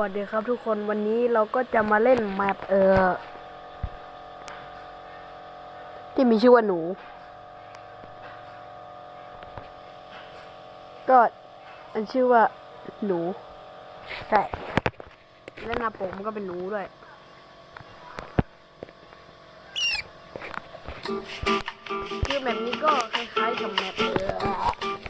วัสดีครับทุกคนวันนี้เราก็จะมาเล่นแมปเออที่มีชื่อว่าหนู ก็อันชื่อว่าหนู ใช่ และหน้าผมก็เป็นหนูด้วย คือแบบนี้ก็คล้ายๆกับแมปเออ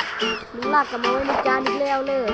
ใช่มึงลากกลับมาไว้ในจานอีกแล้วเลย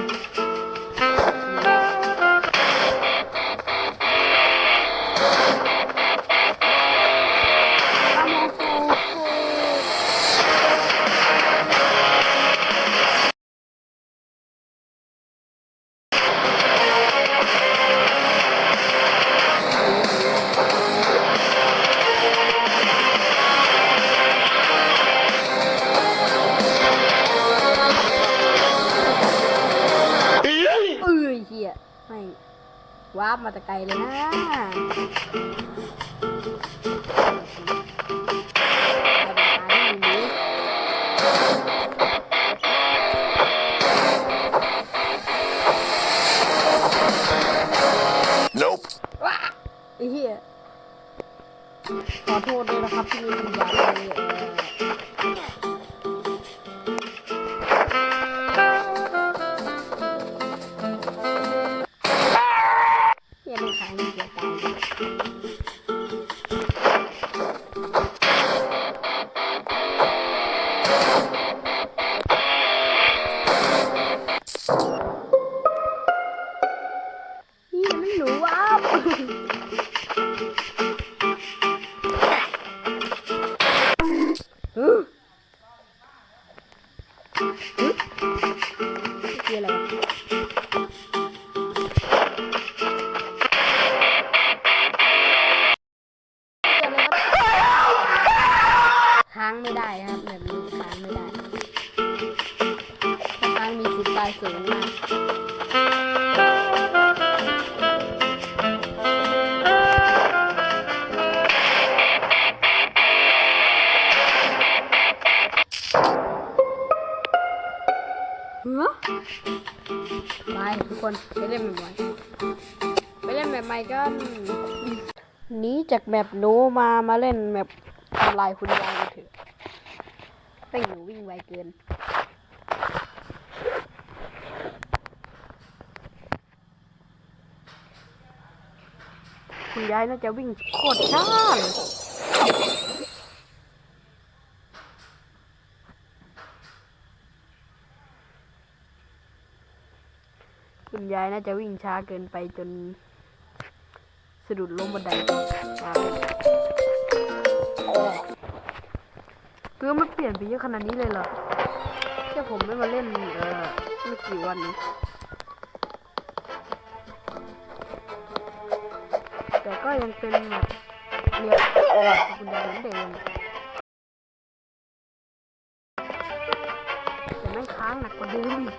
ไอ้เหี้ยขอโทษด้วยนะครับที่มีคุณยาย ค้างไม่ได้ครับแบบนี้ค้างไม่ได้ถ้าค้างมีสิทธิ์ตายสูงมากเฮ้อไปทุกคนไปเล่นแบบใหม่ไปเล่นแบบใหม่กันหนีจากแบบหนูมามาเล่นแบบ ทำลายคุณยายกันเถอะแป้งหนูวิ่งไวเกิน คุณยายน่าจะวิ่งโคตรช้าเลยคุณยายน่าจะวิ่งช้าเกินไปจนสะดุดล้มบันไดมา เกือมันเปลี่ยนไปเยอะขนาดนี้เลยเหรอแค่ผมไม่มาเล่นเออไม่กี่วันนี้แต่ก็ยังเป็นแบบเรียกคุณยาเหมือนเดิมแต่ไม่ค้างหนักกว่าเดิมอีก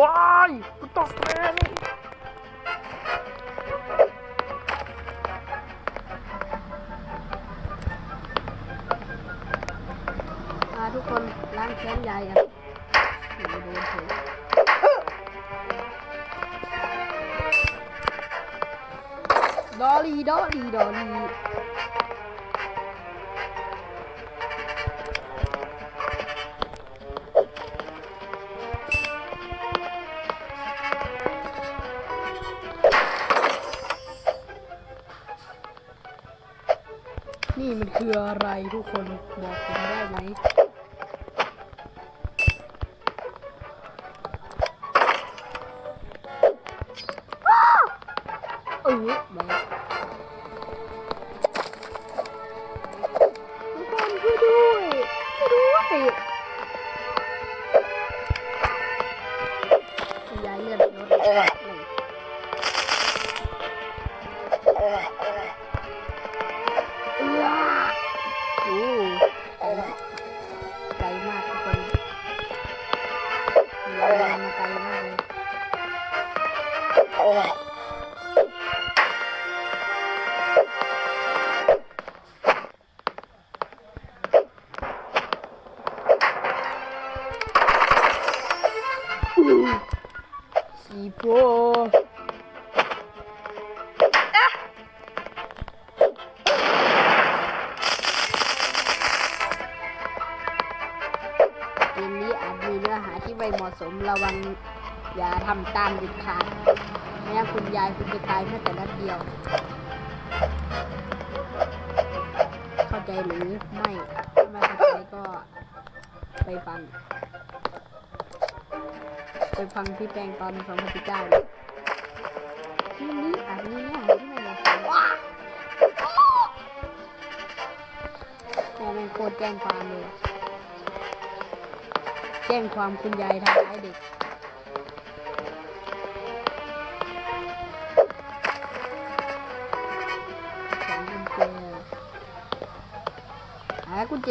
ว้ายกูตกเลย ล้างแค้นยายกันโดนเฉยดอลีดอลีดอลีนี่มันคืออะไรทุกคนบอกผมได้ไหม จีโฟเกมนี้อาจมีเนื้อหาที่ไม่เหมาะสมระวังอย่าทำตามเด็ดขาดไม่คุณยายคุณจะตายแม้แต่นัดเดียว เข้าใจหรือไม่ ถ้าไม่เข้าใจก็ไปฟัง ไปฟังพี่แปงตอนสองพันสิบเก้าเลยที่นี้อาจมีเนื้อหาที่ไม่เหมาะสมว้าแม่แม่งโคตรแจ้งความเลย แจ้งความคุณยายทำร้ายเด็กสองกุญแจหากุญแจ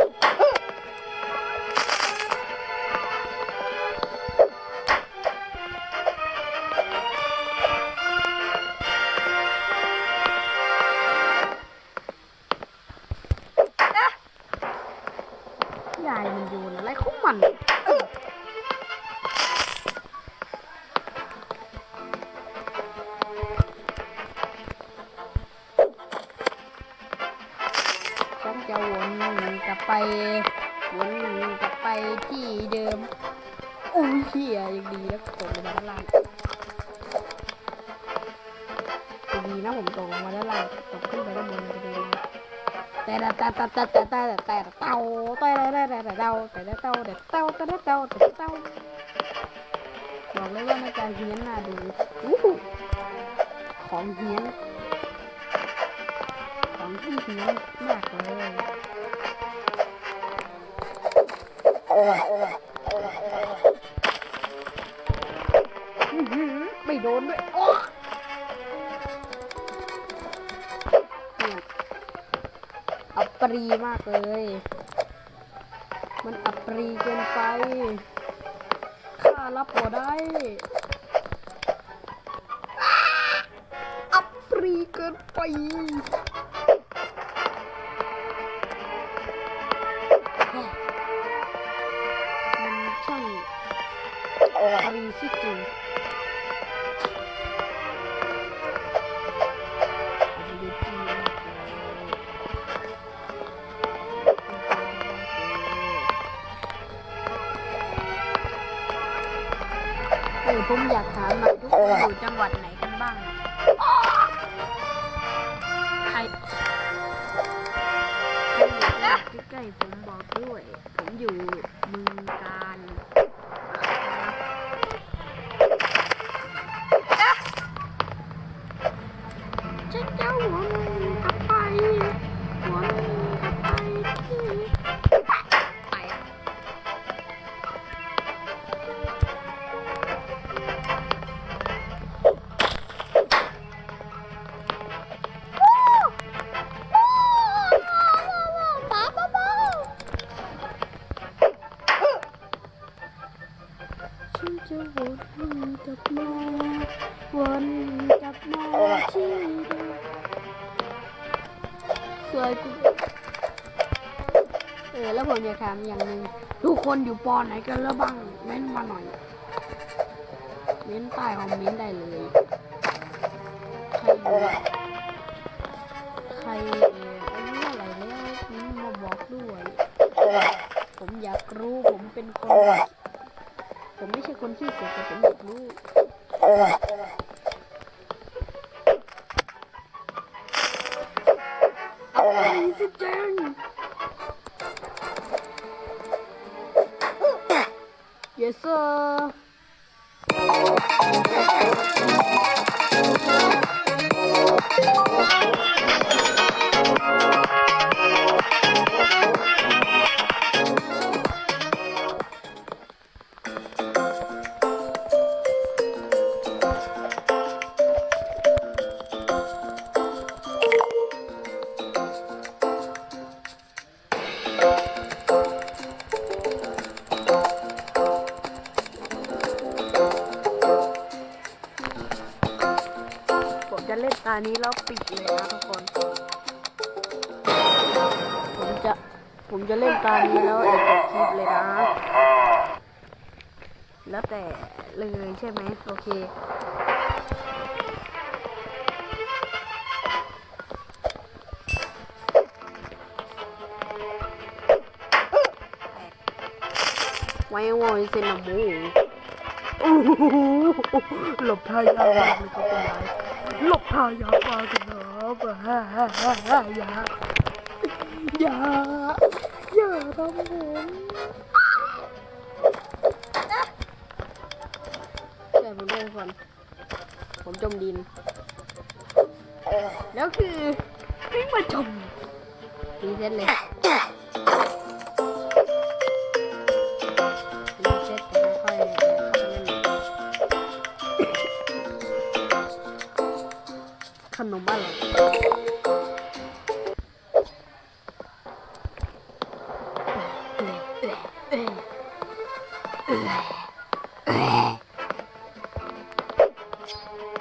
ลับไปวนกลับไปที่เดิมโอ้ยเฮียยังดีแล้วตกลงมาด้านล่างดีนะผมตกลงมาด้านล่างตกขึ้นไปด้านบนมันจะเป็นยังไงแต่แต่แต่แต่แต่แต่แต่แต่เต่าแต่แต่แต่แต่เต่าแต่แต่เต่าแต่เต่าแต่แต่เต่าแต่เต่าบอกเลยว่ามันจะเฮี้ยนน่าดูอู้ของเฮี้ยนของที่เฮี้ยนมากเลย ไม่โดนด้วยโอ้อัปรีมากเลย มันอัปรีเกินไปข้ารับบ่ได้อ้าอัปรีเกินไป อารีสิจริงอารีจริงมากเลยเออผมอยากถามหน่อยทุกคนอยู่จังหวัดไหนกันบ้าง ใครใกล้ๆผมบอกด้วย ผมอยู่เมืองการ 那王昭ามอย่างหนึ่งทุกคนอยู่ปอไหนกันแล้วบ้างเม้นมาหน่อย เม้นใต้คอมเมนต์ได้เลยใครอยู่ใครเอออายุเท่าไหร่แล้วนี่มาบอกด้วย ผมอยากรู้ผมเป็นคน ผมไม่ใช่คนที่เสียแต่ผมอยากรู้อะไรสิเจง 예스. อันนี้เราปิดเลยนะทุกคน ผมจะผมจะเล่นตานี้แล้วเอกคลิปเลยนะ แล้วแต่เลยใช่ไหมโอเคไว้ไว้เซนามูโอ้โหหลบทายากมากเลยครับคุณยาย หลบทายากมากเลยนะฮ่าฮ่าฮ่าฮ่าอย่าอย่าอย่าทำผมแต่ผมเล่นก่อนผมจมดิน แล้วคือวิ่งมาจมรีเซ็ตเลย ขนมอะไร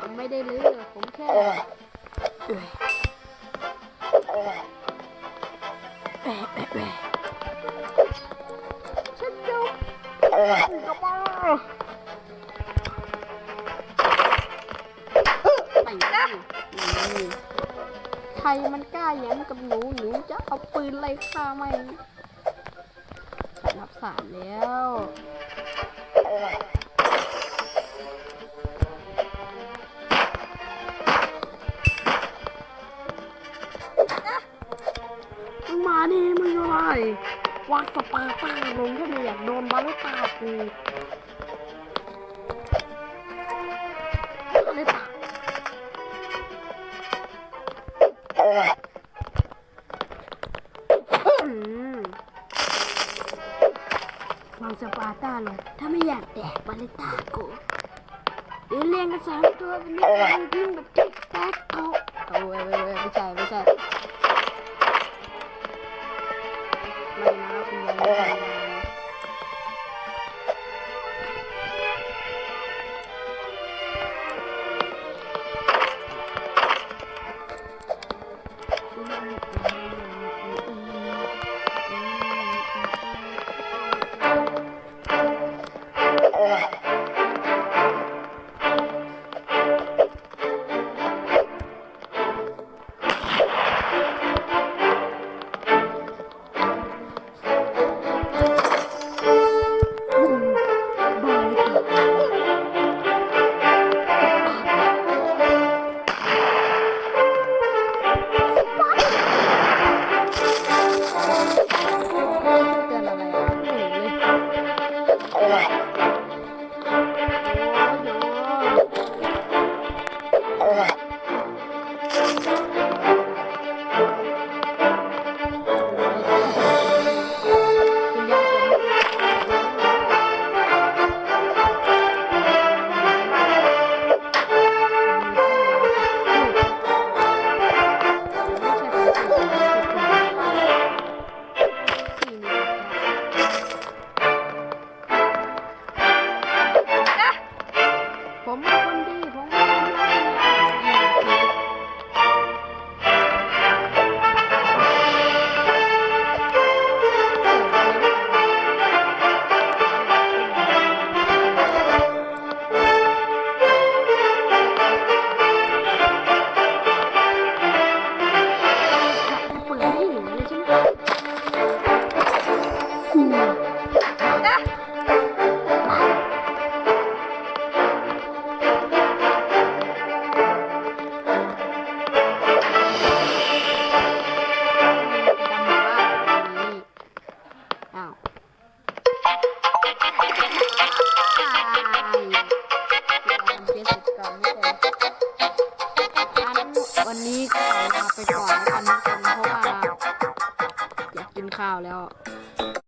ผมไม่ได้ลื้อผมแค่ฉันจะ รมันกล้าแย้มกับหนูหนูจะเอาปืนไล่ฆ่าไม่ฉันนับสามแล้วมึงมาดิมึงอยู่ไหนวางสปาร์ต้าลงถ้าไม่อยากโดนบาลูตากู อาเว้ยเว้ยเว้ยไม่ใช่ไม่ใช่ไม่นะคุณยาย